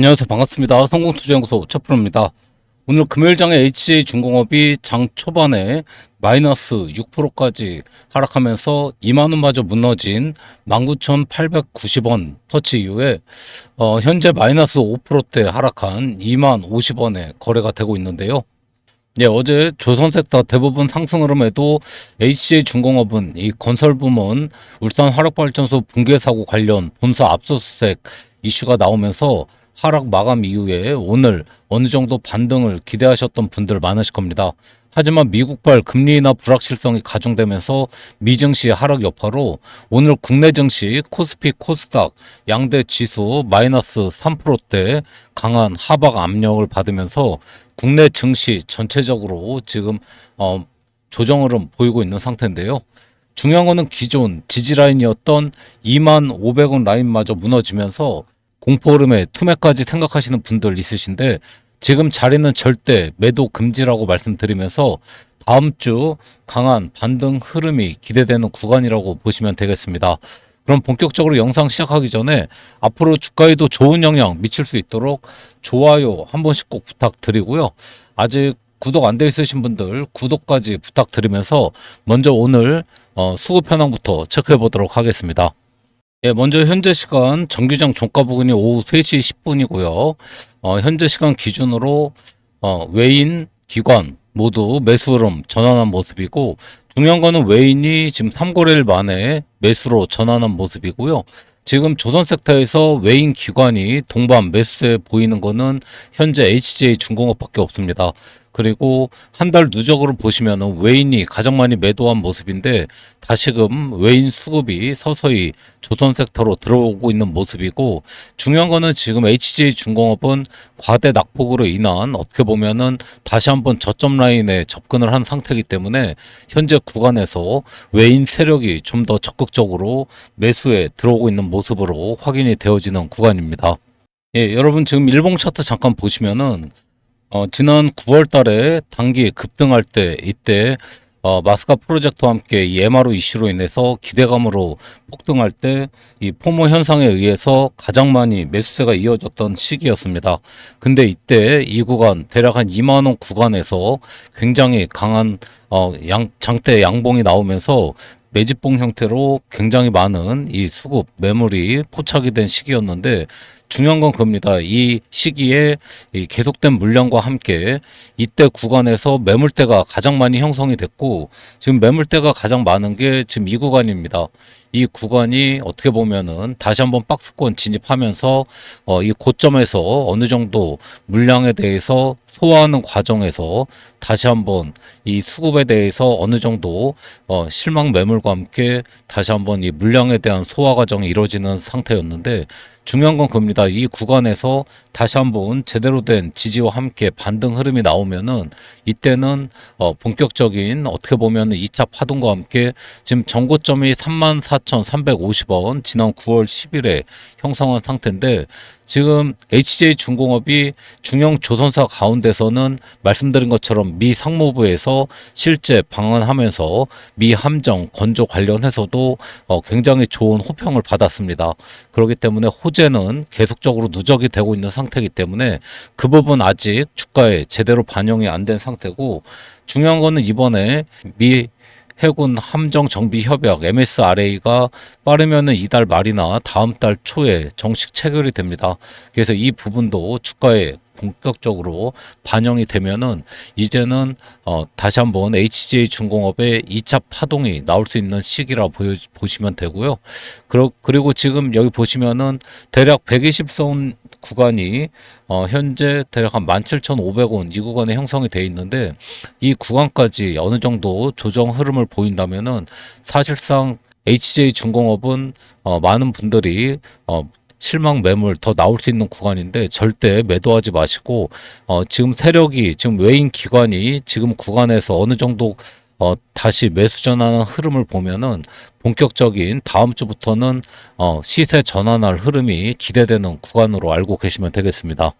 안녕하세요. 반갑습니다. 성공투자연구소 첫프로입니다. 오늘 금요일장에 HJ 중공업이 장 초반에 마이너스 6%까지 하락하면서 2만원마저 무너진 19,890원 터치 이후에 어, 현재 마이너스 5%대 하락한 2만 50원에 거래가 되고 있는데요. 예, 어제 조선섹터 대부분 상승 흐름에도 HJ 중공업은 이 건설 부문 울산 화력발전소 붕괴 사고 관련 본사 압수수색 이슈가 나오면서 하락 마감 이후에 오늘 어느 정도 반등을 기대하셨던 분들 많으실 겁니다. 하지만 미국발 금리 인하 불확실성이 가중되면서 미증시 하락 여파로 오늘 국내 증시 코스피 코스닥 양대 지수 마이너스 3%대 강한 하락 압력을 받으면서 국내 증시 전체적으로 지금 어, 조정 흐름 보이고 있는 상태인데요. 중요한 거는 기존 지지 라인이었던 2만 500원 라인마저 무너지면서 공포 흐름에 투매까지 생각하시는 분들 있으신데 지금 자리는 절대 매도 금지라고 말씀드리면서 다음 주 강한 반등 흐름이 기대되는 구간이라고 보시면 되겠습니다. 그럼 본격적으로 영상 시작하기 전에 앞으로 주가에도 좋은 영향 미칠 수 있도록 좋아요 한 번씩 꼭 부탁드리고요. 아직 구독 안 돼 있으신 분들 구독까지 부탁드리면서 먼저 오늘 어, 수급 현황부터 체크해 보도록 하겠습니다. 예, 먼저 현재 시간 정규장 종가 부근이 오후 3시 10분이고요. 어, 현재 시간 기준으로 어, 외인, 기관 모두 매수 흐름 전환한 모습이고 중요한 거는 외인이 지금 3거래일 만에 매수로 전환한 모습이고요. 지금 조선 섹터에서 외인 기관이 동반 매수세 보이는 거는 현재 HJ 중공업밖에 없습니다. 그리고 한 달 누적으로 보시면은 외인이 가장 많이 매도한 모습인데 다시금 외인 수급이 서서히 조선 섹터로 들어오고 있는 모습이고 중요한 거는 지금 HJ 중공업은 과대 낙폭으로 인한 어떻게 보면은 다시 한번 저점 라인에 접근을 한 상태이기 때문에 현재 구간에서 외인 세력이 좀 더 적극적으로 매수에 들어오고 있는 모습으로 확인이 되어지는 구간입니다. 예, 여러분 지금 일봉 차트 잠깐 보시면은 어, 지난 9월 달에 단기 급등할 때 이때 어, 마스카 프로젝트와 함께 이 MRO 이슈로 인해서 기대감으로 폭등할 때 이 포모 현상에 의해서 가장 많이 매수세가 이어졌던 시기였습니다. 근데 이때 이 구간 대략 한 2만 원 구간에서 굉장히 강한 어, 양, 장대 양봉이 나오면서 매집봉 형태로 굉장히 많은 이 수급 매물이 포착이 된 시기였는데 중요한 건 그겁니다. 이 시기에 이 계속된 물량과 함께 이때 구간에서 매물대가 가장 많이 형성이 됐고 지금 매물대가 가장 많은 게 지금 이 구간입니다. 이 구간이 어떻게 보면은 다시 한번 박스권 진입하면서 어, 이 고점에서 어느 정도 물량에 대해서 소화하는 과정에서 다시 한번 이 수급에 대해서 어느 정도 어, 실망 매물과 함께 다시 한번 이 물량에 대한 소화 과정이 이루어지는 상태였는데 중요한 건 그겁니다. 이 구간에서 다시 한번 제대로 된 지지와 함께 반등 흐름이 나오면은 이때는 어 본격적인 어떻게 보면은 2차 파동과 함께 지금 정고점이 34,350원 지난 9월 10일에 형성한 상태인데 지금 HJ 중공업이 중형 조선사 가운데서는 말씀드린 것처럼 미 상무부에서 실제 방한하면서 미 함정 건조 관련해서도 어 굉장히 좋은 호평을 받았습니다. 그렇기 때문에 호재는 계속적으로 누적이 되고 있는 상태이기 때문에 그 부분 아직 주가에 제대로 반영이 안 된 상태고 중요한 거는 이번에 미 해군 함정 정비 협약 MSRA가 빠르면은 이달 말이나 다음 달 초에 정식 체결이 됩니다. 그래서 이 부분도 주가에 본격적으로 반영이 되면은 이제는 어 다시 한번 HJ 중공업의 2차 파동이 나올 수 있는 시기라 보시면 되고요. 그리고 지금 여기 보시면은 대략 120선 구간이 어 현재 대략 한 17,500원 이 구간에 형성이 돼 있는데 이 구간까지 어느 정도 조정 흐름을 보인다면은 사실상 HJ 중공업은 어 많은 분들이 어 실망 매물 더 나올 수 있는 구간인데 절대 매도하지 마시고 어 지금 세력이 지금 외인 기관이 지금 구간에서 어느 정도 어 다시 매수 전환하는 흐름을 보면은 본격적인 다음 주부터는 어 시세 전환할 흐름이 기대되는 구간으로 알고 계시면 되겠습니다.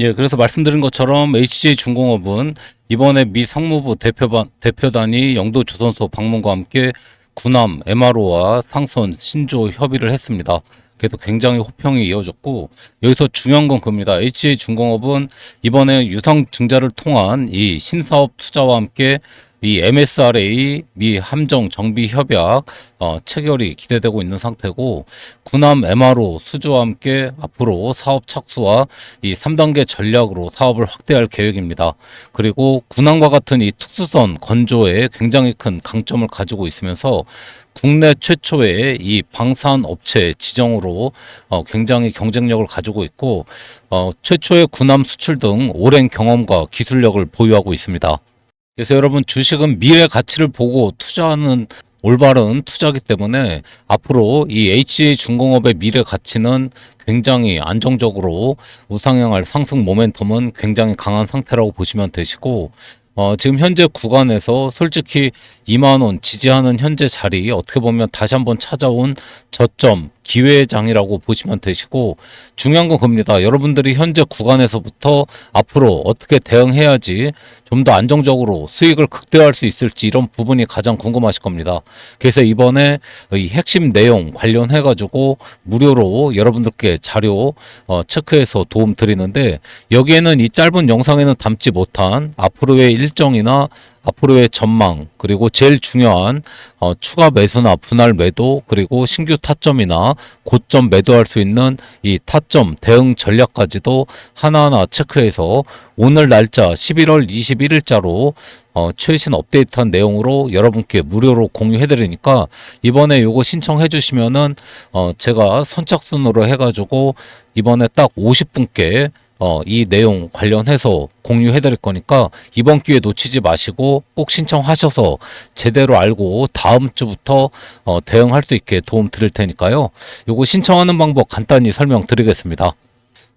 예, 그래서 말씀드린 것처럼 HJ 중공업은 이번에 미 상무부 대표반, 대표단이 영도 조선소 방문과 함께 구남 MRO와 상선 신조 협의를 했습니다. 계속 굉장히 호평이 이어졌고 여기서 중요한 건 그겁니다. HJ중공업은 이번에 유상 증자를 통한 이 신사업 투자와 함께 이 MSRA 미 함정 정비 협약 어, 체결이 기대되고 있는 상태고 군함 MRO 수주와 함께 앞으로 사업 착수와 이 3단계 전략으로 사업을 확대할 계획입니다. 그리고 군함과 같은 이 특수선 건조에 굉장히 큰 강점을 가지고 있으면서 국내 최초의 이 방산 업체 지정으로 어, 굉장히 경쟁력을 가지고 있고 어, 최초의 군함 수출 등 오랜 경험과 기술력을 보유하고 있습니다. 그래서 여러분 주식은 미래 가치를 보고 투자하는 올바른 투자기 때문에 앞으로 이 HA 중공업의 미래 가치는 굉장히 안정적으로 우상향할 상승 모멘텀은 굉장히 강한 상태라고 보시면 되시고 어, 지금 현재 구간에서 솔직히 2만 원 지지하는 현재 자리 어떻게 보면 다시 한번 찾아온 저점 기회의 장이라고 보시면 되시고 중요한 건 겁니다. 여러분들이 현재 구간에서부터 앞으로 어떻게 대응해야지 좀 더 안정적으로 수익을 극대화할 수 있을지 이런 부분이 가장 궁금하실 겁니다. 그래서 이번에 이 핵심 내용 관련해 가지고 무료로 여러분들께 자료 어, 체크해서 도움 드리는데 여기에는 이 짧은 영상에는 담지 못한 앞으로의 일정이나 앞으로의 전망 그리고 제일 중요한 어, 추가 매수나 분할 매도 그리고 신규 타점이나 고점 매도할 수 있는 이 타점 대응 전략까지도 하나하나 체크해서 오늘 날짜 11월 21일자로 어, 최신 업데이트한 내용으로 여러분께 무료로 공유해 드리니까 이번에 요거 신청해 주시면은 어, 제가 선착순으로 해 가지고 이번에 딱 50분께 어, 이 내용 관련해서 공유해 드릴 거니까 이번 기회 놓치지 마시고 꼭 신청하셔서 제대로 알고 다음 주부터 어, 대응할 수 있게 도움 드릴 테니까요. 요거 신청하는 방법 간단히 설명드리겠습니다.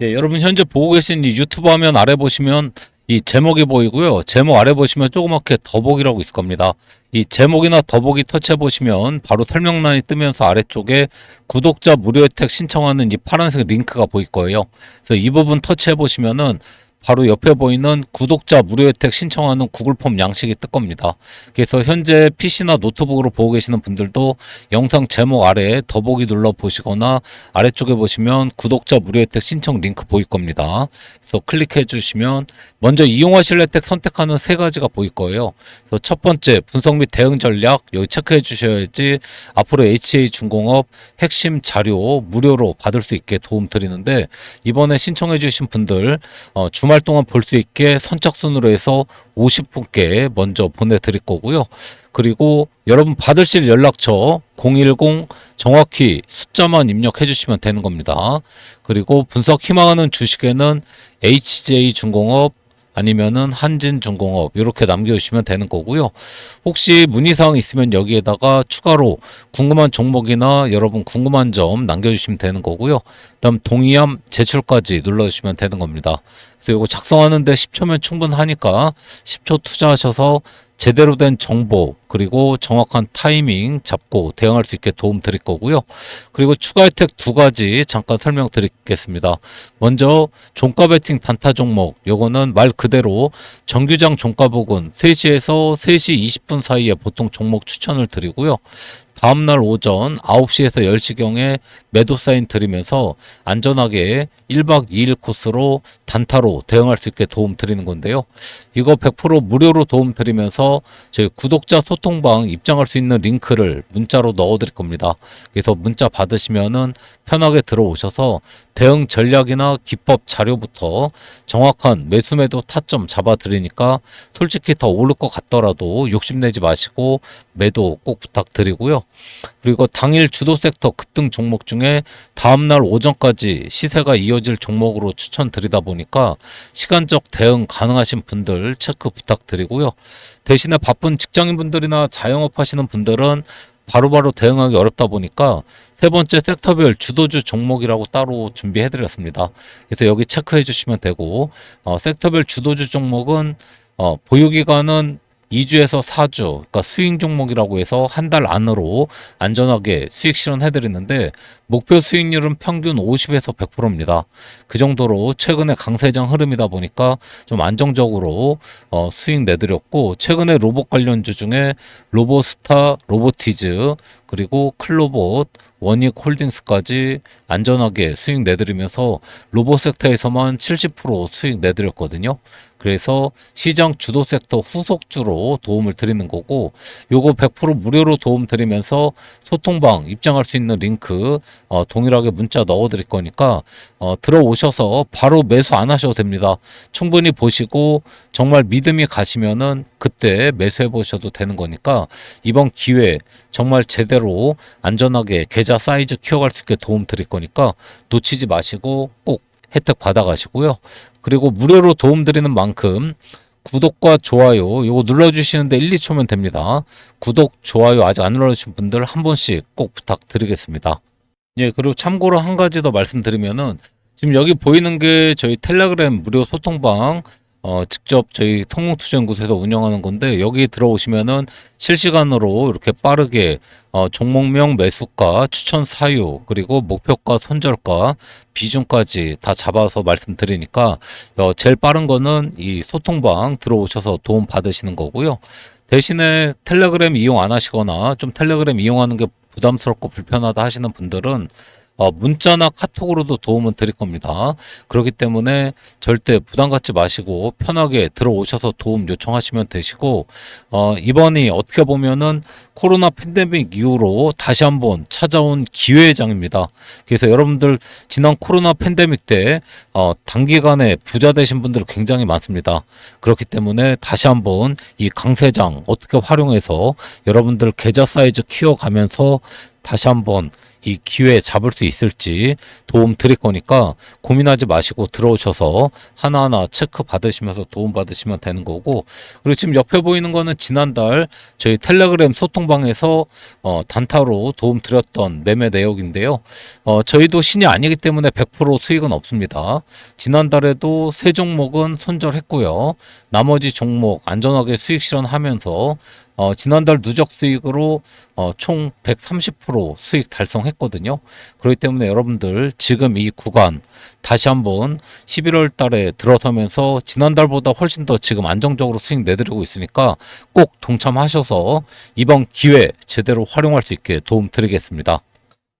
예, 여러분 현재 보고 계신 이 유튜브 화면 아래 보시면 이 제목이 보이고요. 제목 아래 보시면 조그맣게 더보기라고 있을 겁니다. 이 제목이나 더보기 터치해 보시면 바로 설명란이 뜨면서 아래쪽에 구독자 무료 혜택 신청하는 이 파란색 링크가 보일 거예요. 그래서 이 부분 터치해 보시면은 바로 옆에 보이는 구독자 무료 혜택 신청하는 구글 폼 양식이 뜰 겁니다. 그래서 현재 PC나 노트북으로 보고 계시는 분들도 영상 제목 아래에 더보기 눌러 보시거나 아래쪽에 보시면 구독자 무료 혜택 신청 링크 보일 겁니다. 그래서 클릭해 주시면 먼저 이용하실 혜택 선택하는 세 가지가 보일 거예요. 그래서 첫 번째 분석 및 대응 전략 여기 체크해 주셔야지 앞으로 HA 중공업 핵심 자료 무료로 받을 수 있게 도움 드리는데 이번에 신청해 주신 분들 어, 주말 동안 볼 수 있게 선착순으로 해서 50분께 먼저 보내드릴 거고요. 그리고 여러분 받으실 연락처 010 정확히 숫자만 입력해 주시면 되는 겁니다. 그리고 분석 희망하는 주식에는 HJ 중공업 아니면은 한진중공업 이렇게 남겨주시면 되는 거고요. 혹시 문의사항 있으면 여기에다가 추가로 궁금한 종목이나 여러분 궁금한 점 남겨주시면 되는 거고요. 그다음 동의함 제출까지 눌러주시면 되는 겁니다. 그래서 이거 작성하는데 10초면 충분하니까 10초 투자하셔서 제대로 된 정보 그리고 정확한 타이밍 잡고 대응할 수 있게 도움 드릴 거고요. 그리고 추가 혜택 두 가지 잠깐 설명드리겠습니다. 먼저 종가 베팅 단타 종목 요거는 말 그대로 정규장 종가 부근 3시에서 3시 20분 사이에 보통 종목 추천을 드리고요. 다음날 오전 9시에서 10시경에 매도 사인 드리면서 안전하게 1박 2일 코스로 단타로 대응할 수 있게 도움 드리는 건데요. 이거 100% 무료로 도움 드리면서 저희 구독자 소통방 입장할 수 있는 링크를 문자로 넣어 드릴 겁니다. 그래서 문자 받으시면은 편하게 들어오셔서 대응 전략이나 기법 자료부터 정확한 매수 매도 타점 잡아 드리니까 솔직히 더 오를 것 같더라도 욕심내지 마시고 매도 꼭 부탁드리고요. 그리고 당일 주도 섹터 급등 종목 중에 다음날 오전까지 시세가 이어질 종목으로 추천드리다 보니까 시간적 대응 가능하신 분들 체크 부탁드리고요. 대신에 바쁜 직장인분들이나 자영업 하시는 분들은 바로바로 대응하기 어렵다 보니까 세 번째 섹터별 주도주 종목이라고 따로 준비해 드렸습니다. 그래서 여기 체크해 주시면 되고 어, 섹터별 주도주 종목은 어, 보유 기간은 2주에서 4주, 그러니까 스윙 종목이라고 해서 한 달 안으로 안전하게 수익 실현해 드리는데 목표 수익률은 평균 50에서 100%입니다. 그 정도로 최근에 강세장 흐름이다 보니까 좀 안정적으로 어, 수익 내드렸고 최근에 로봇 관련주 중에 로보스타, 로보티즈 그리고 클로봇, 원익 홀딩스까지 안전하게 수익 내드리면서 로봇 섹터에서만 70% 수익 내드렸거든요. 그래서 시장 주도 섹터 후속주로 도움을 드리는 거고 요거 100% 무료로 도움 드리면서 소통방 입장할 수 있는 링크 어, 동일하게 문자 넣어 드릴 거니까 어, 들어오셔서 바로 매수 안 하셔도 됩니다. 충분히 보시고 정말 믿음이 가시면은 그때 매수해 보셔도 되는 거니까 이번 기회 정말 제대로 안전하게 계좌 사이즈 키워갈 수 있게 도움 드릴 거니까 놓치지 마시고 꼭 혜택 받아가시고요. 그리고 무료로 도움 드리는 만큼 구독과 좋아요 요거 눌러주시는데 1, 2초면 됩니다. 구독, 좋아요 아직 안 눌러주신 분들 한 번씩 꼭 부탁드리겠습니다. 예, 그리고 참고로 한 가지 더 말씀드리면은 지금 여기 보이는 게 저희 텔레그램 무료 소통방 어, 직접 저희 통공투자연구소에서 운영하는 건데 여기 들어오시면은 실시간으로 이렇게 빠르게 어, 종목명 매수가, 추천 사유, 그리고 목표가, 손절가, 비중까지 다 잡아서 말씀드리니까 어, 제일 빠른 거는 이 소통방 들어오셔서 도움 받으시는 거고요. 대신에 텔레그램 이용 안 하시거나 좀 텔레그램 이용하는 게 부담스럽고 불편하다 하시는 분들은 어, 문자나 카톡으로도 도움을 드릴 겁니다. 그렇기 때문에 절대 부담 갖지 마시고 편하게 들어오셔서 도움 요청하시면 되시고 어, 이번이 어떻게 보면은 코로나 팬데믹 이후로 다시 한번 찾아온 기회장입니다. 그래서 여러분들 지난 코로나 팬데믹 때 어, 단기간에 부자 되신 분들 굉장히 많습니다. 그렇기 때문에 다시 한번 이 강세장 어떻게 활용해서 여러분들 계좌 사이즈 키워가면서 다시 한번 이 기회 잡을 수 있을지 도움 드릴 거니까 고민하지 마시고 들어오셔서 하나하나 체크 받으시면서 도움 받으시면 되는 거고 그리고 지금 옆에 보이는 거는 지난달 저희 텔레그램 소통방에서 어, 단타로 도움 드렸던 매매 내역인데요. 어, 저희도 신이 아니기 때문에 100% 수익은 없습니다. 지난달에도 세 종목은 손절했고요. 나머지 종목 안전하게 수익 실현하면서 어, 지난달 누적 수익으로 어, 총 130% 수익 달성했거든요. 그렇기 때문에 여러분들 지금 이 구간 다시 한번 11월 달에 들어서면서 지난달보다 훨씬 더 지금 안정적으로 수익 내드리고 있으니까 꼭 동참하셔서 이번 기회 제대로 활용할 수 있게 도움 드리겠습니다.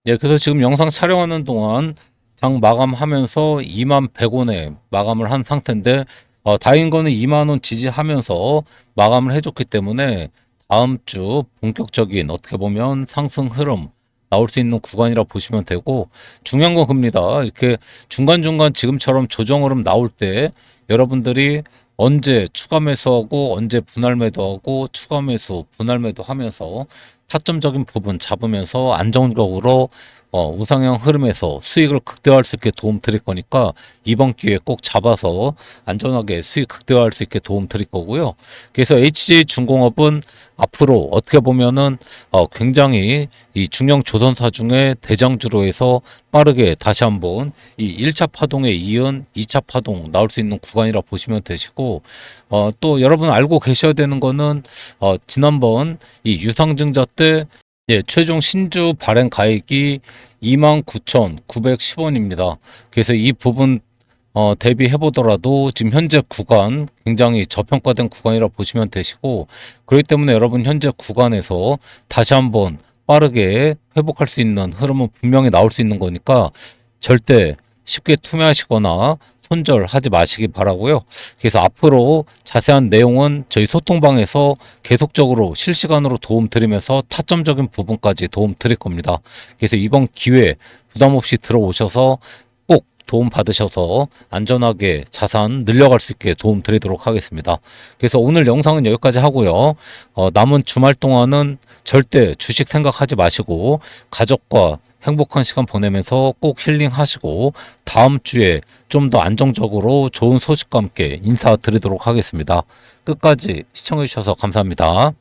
예, 그래서 지금 영상 촬영하는 동안 장 마감하면서 2만 100원에 마감을 한 상태인데 어, 다행인 거는 2만 원 지지하면서 마감을 해줬기 때문에 다음 주 본격적인 어떻게 보면 상승 흐름 나올 수 있는 구간이라 보시면 되고 중요한 건 겁니다. 이렇게 중간중간 지금처럼 조정 흐름 나올 때 여러분들이 언제 추가 매수하고 언제 분할 매도하고 추가 매수 분할 매도 하면서 타점적인 부분 잡으면서 안정적으로 어, 우상향 흐름에서 수익을 극대화할 수 있게 도움 드릴 거니까 이번 기회에 꼭 잡아서 안전하게 수익 극대화할 수 있게 도움 드릴 거고요. 그래서 HJ 중공업은 앞으로 어떻게 보면은 어, 굉장히 이 중형 조선사 중에 대장주로 해서 빠르게 다시 한번 이 1차 파동에 이은 2차 파동 나올 수 있는 구간이라 보시면 되시고 어, 또 여러분 알고 계셔야 되는 거는 어, 지난번 이 유상증자 때 예, 최종 신주 발행 가액이 29,910원입니다. 그래서 이 부분 어, 대비해 보더라도 지금 현재 구간 굉장히 저평가된 구간이라 보시면 되시고 그렇기 때문에 여러분 현재 구간에서 다시 한번 빠르게 회복할 수 있는 흐름은 분명히 나올 수 있는 거니까 절대 쉽게 투매하시거나 손절하지 마시기 바라고요. 그래서 앞으로 자세한 내용은 저희 소통방에서 계속적으로 실시간으로 도움 드리면서 타점적인 부분까지 도움 드릴 겁니다. 그래서 이번 기회 부담 없이 들어오셔서 꼭 도움 받으셔서 안전하게 자산 늘려갈 수 있게 도움 드리도록 하겠습니다. 그래서 오늘 영상은 여기까지 하고요. 어, 남은 주말 동안은 절대 주식 생각하지 마시고 가족과 행복한 시간 보내면서 꼭 힐링하시고 다음 주에 좀 더 안정적으로 좋은 소식과 함께 인사드리도록 하겠습니다. 끝까지 시청해주셔서 감사합니다.